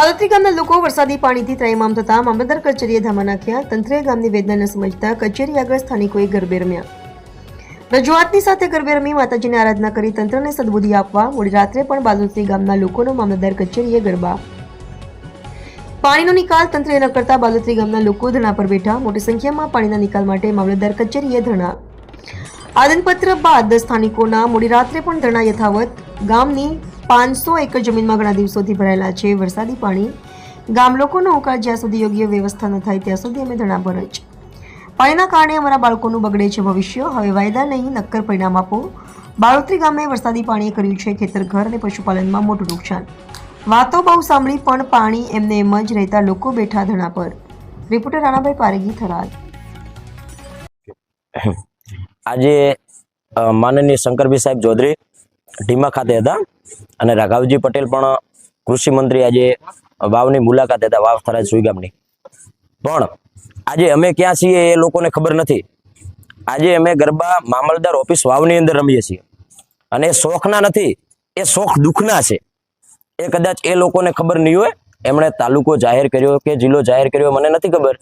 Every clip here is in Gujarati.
બાલોત્રી ગામના લોકો વરસાદી પાણીથી ત્રાહિમામ થતા મામલતદાર કચેરીએ ધામા નાખ્યા. તંત્રે ગામની વેદનાને સમજતા કચેરી આગળ સ્થાનિકોએ ગરબે રમ્યા. રજૂઆતની સાથે ગરબે રમી માતાજીની આરાધના કરી તંત્રને સદબુદ્ધિ આપવા મોડી રાત્રે પણ બાલોત્રી ગામના લોકોનો મામલતદાર કચેરીએ ગરબા. પાણીનો નિકાલ તંત્રે ન કરતા બાલોત્રી ગામના લોકો ધરણા પર બેઠા. મોટી સંખ્યામાં પાણીના નિકાલ માટે મામલતદાર કચેરીએ ધરણા. આદનપત્ર બાદ સ્થાનિકોના મોડી રાત્રે પણ ધરણા યથાવત. ગામની પાંચસો એકર જમીનમાં ઘણા દિવસોથી ભરાયેલા છે વરસાદી પાણી. ગામ લોકોનો હોકાર જ્યાં સુધી યોગ્ય વ્યવસ્થા ન થાય ત્યાં સુધી અમે ધણા પર જ પાણીના કારણે અમારા બાળકોનું બગડે છે ભવિષ્ય. હવે વાયદા નહીં, નક્કર પરિણામ આપો. બાળોત્રી ગામે વરસાદી પાણીએ કર્યું છે ખેતર, ઘર અને પશુપાલનમાં મોટું નુકસાન. વાતો બહુ સાંભળી, પણ પાણી એમને એમ જ રહેતા લોકો બેઠા ધણા પર. રિપોર્ટર રાણાભાઈ પારેગી, થરાદ. આજે માનનીય શંકરભાઈ સાહેબ ચૌધરી ઢીમા ખાતે હતા. અને રાઘવજી પટેલ પણ કૃષિ મંત્રી આજે વાવની મુલાકાત હતા વાવ થરાજ સુઈગામની પણ આજે અમે ક્યાં છીએ એ લોકોને ખબર નથી. આજે અમે ગરબા મામલદાર ઓફિસ વાવની અંદર રમીએ છીએ. અને એ શોખના નથી, એ શોખ દુઃખના છે. એ કદાચ એ લોકોને ખબર નહીં હોય, એમણે તાલુકો જાહેર કર્યો કે જિલ્લો જાહેર કર્યો મને નથી ખબર.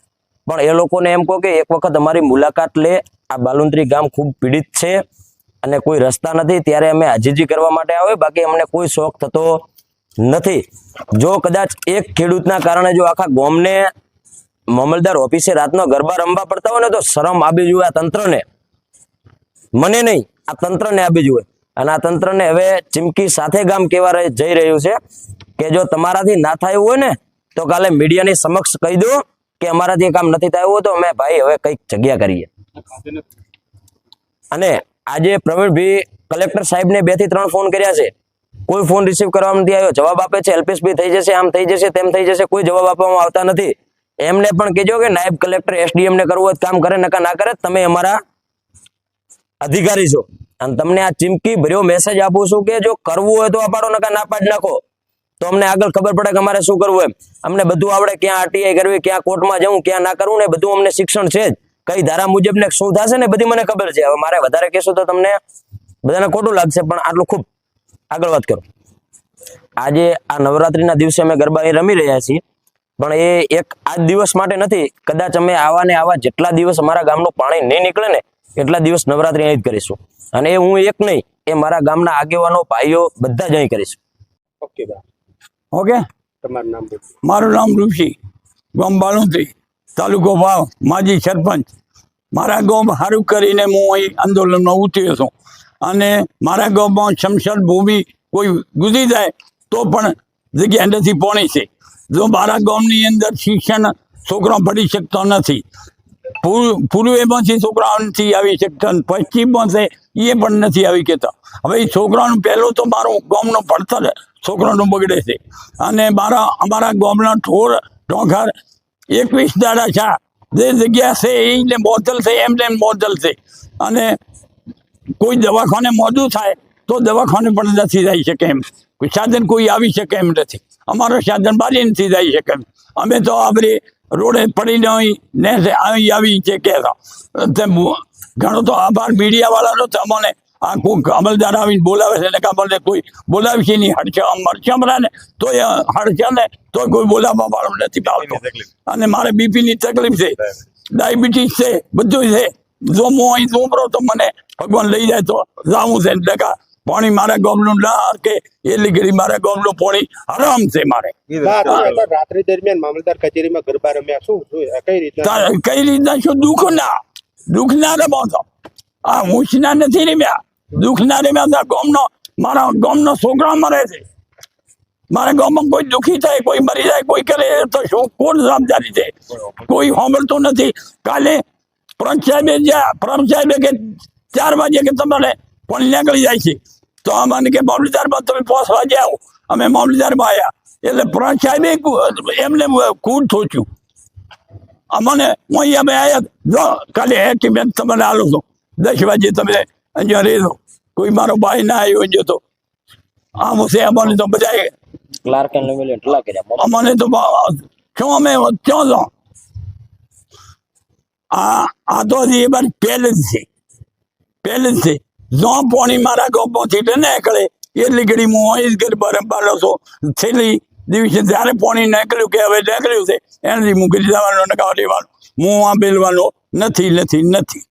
પણ એ લોકોને એમ કહો કે એક વખત અમારી મુલાકાત લે. આ બાલુંદ્રી ગામ ખૂબ પીડિત છે. અને કોઈ રસ્તા નથી ત્યારે અમે હાજીજી કરવા માટે આવે બાકી અમને કોઈ શોખ થતો નથી. જો કદાચ એક ખેડૂતના કારણે જો આખા ગોમને મામલદાર ઓફિસે રાતનો ગરબા રમવા પડતા હોય ને તો શરમ આવી જુએ આ તંત્રને. મને નહીં આ તંત્રને આપી જુએ. અને આ તંત્રને હવે ચીમકી સાથે ગામ કેવા જઈ રહ્યું છે કે જો તમારાથી ના થયું હોય ને તો કાલે મીડિયાની સમક્ષ કહી દો કે અમારાથી કામ નથી થયું હોય તો અમે ભાઈ હવે કંઈક જગ્યા કરીએ. અને આજે પ્રવીણભાઈ કલેક્ટર સાહેબને બેથી ત્રણ ફોન કર્યા છે. કોઈ ફોન રિસીવ કરવામાં નથી આવ્યો? જવાબ આપે છે એલપીએસપી થઈ જશે, આમ થઈ જશે, તેમ થઈ જશે, કોઈ જવાબ આપવામાં આવતા નથી. એમને પણ કહેજો કે નાયબ કલેક્ટર એસડીએમ ને કરવું હોય કામ કરે, નકા ના કરે, તમે અમારા અધિકારી છો. અને તમને આ ચીમકી ભર્યો મેસેજ આપું છું કે જો કરવું હોય તો અપાડો, નકા ના પાડ નાખો. તો અમને આગળ ખબર પડે કે અમારે શું કરવું એમ. અમને બધું આવડે, ક્યાં આરટીઆઈ કરવી, ક્યાં કોર્ટમાં જવું, ક્યાં ના કરવું ને બધું અમને શિક્ષણ છે જ. કઈ ધારા મુજબ ને શું થશે ને બધી મને ખબર છે. હવે મારે વધારે કહેશો તો તમને બધાને ખોટું લાગશે પણ આટલું ખૂબ. આગળ વાત કરો. આજે આ નવરાત્રીના દિવસે અમે ગરબા એ રમી રહ્યા છીએ પણ એ એક આજ દિવસ માટે નથી. કદાચ અમે આવા ને આવા જેટલા દિવસ અમારા ગામનું પાણી નહીં નીકળે ને એટલા દિવસ નવરાત્રી અહીં જ કરીશું. અને એ હું એક નહીં એ મારા ગામના આગેવાનો ભાઈઓ બધા જ અહીં કરીશું. Okay okay? તમારું નામ મારું નામ ઋષિ. ગામ તાલુકો ભાવ માજી સરપંચ. મારા ગામ સારું કરીને હું અહીં આંદોલનમાં ઉતર્યો છું. અને મારા ગામમાં શમશાન ભૂમિ કોઈ ગુજરી જાય તો પણ જગ્યા નથી પોણી છે. જો મારા ગામની અંદર શિક્ષણ છોકરો ભણી શકતો નથી. પૂર્વ- પૂર્વેમાંથી છોકરાઓ નથી આવી શકતા પશ્ચિમમાંથી એ પણ નથી આવી કહેતા. હવે એ છોકરાનું પહેલું તો મારું ગામનું ભણતર છોકરાનું બગડે છે. અને મારા, અમારા ગામના ઠોર ઢોંઘર એકવીસ દાડા છા. જે જગ્યા છે એને બોટલ છે એમ બોતલ છે. અને કોઈ દવાખાને મોડું થાય, તો દવાખાને પણ નથી જઈ શકે એમ. સાધન કોઈ આવી શકે એમ નથી. અમારો સાધન બારી નથી જઈ શકે એમ. અમે તો આપણે રોડે પડીને અહીં ને અહીં આવી છે કે ઘણો તો આભાર મીડિયાવાળાનો તો અમને અમલદાર આવીને બોલાવે છે ને અમલને કોઈ બોલાવે છે નહીં હડચા મરચામરા ને તો હડચા ને તો કોઈ બોલાવવા વાળો નથી આવતો અને મારે બીપીની તકલીફ છે. ડાયાબિટીસ છે બધું છે. જો હું અહીં ઉમરો તો મને ભગવાન લઈ જાય તો જાવું છે. ટકા પાણી મારા ગામનું ના હરકે એટલી ઘડી મારા ગામનું પાણી હરામ છે મારે. રાત્રિ દરમિયાન મામલતદાર કચેરીમાં ગરબા રમ્યા. શું કઈ રીતના? કઈ રીતના શું? દુઃખ ના. દુઃખ ના રમો તો આ હુંશના નથી રમ્યા. દુઃખ ના રમ્યા તો ગામનો, મારા ગામનો છોકરા મરે છે. મારા ગામમાં કોઈ દુઃખી થાય, કોઈ મરી જાય, કોઈ કરે તો શું? કોણ જવાબદારી છે? કોઈ નથી. કાલે પ્રમ સાહેબે ચાર વાગે કે તમારે પણ નીકળી જાય છે. તો અમારે કે મામલતદારમાં તમે પાંચ વાગે આવો. અમે મામલતદારમાં આવ્યા એટલે પ્રમ સાહેબે એમને કૂટ થોચ્યું અમને અહીંયા અમે જો, કાલે હેટી બેન તમને આલો છો. દસ વાગે તમે અહીંયા રહેતો કોઈ મારો ભાઈ ના આવ્યો તો. આમ છે અમને તો બધા ક્લાર્ક એન્ડ લેવલે એટલા કર્યા અમને તો ક્યાં અમે ક્યાં જો આ આ તો હજી એ બાર જ છે. પહેલે છે. જો પોણી મારા ગોપોથી ને નીકળે એટલી ઘડી હું અહીં ઘર ગરબા છો. છેલ્લી દિવસે જ્યારે પોણી નીકળ્યું કે હવે નીકળ્યું છે એનાથી હું ઘરી જવાનો નકાવ લેવાનું. હું આ બેલવાનો નથી નથી નથી.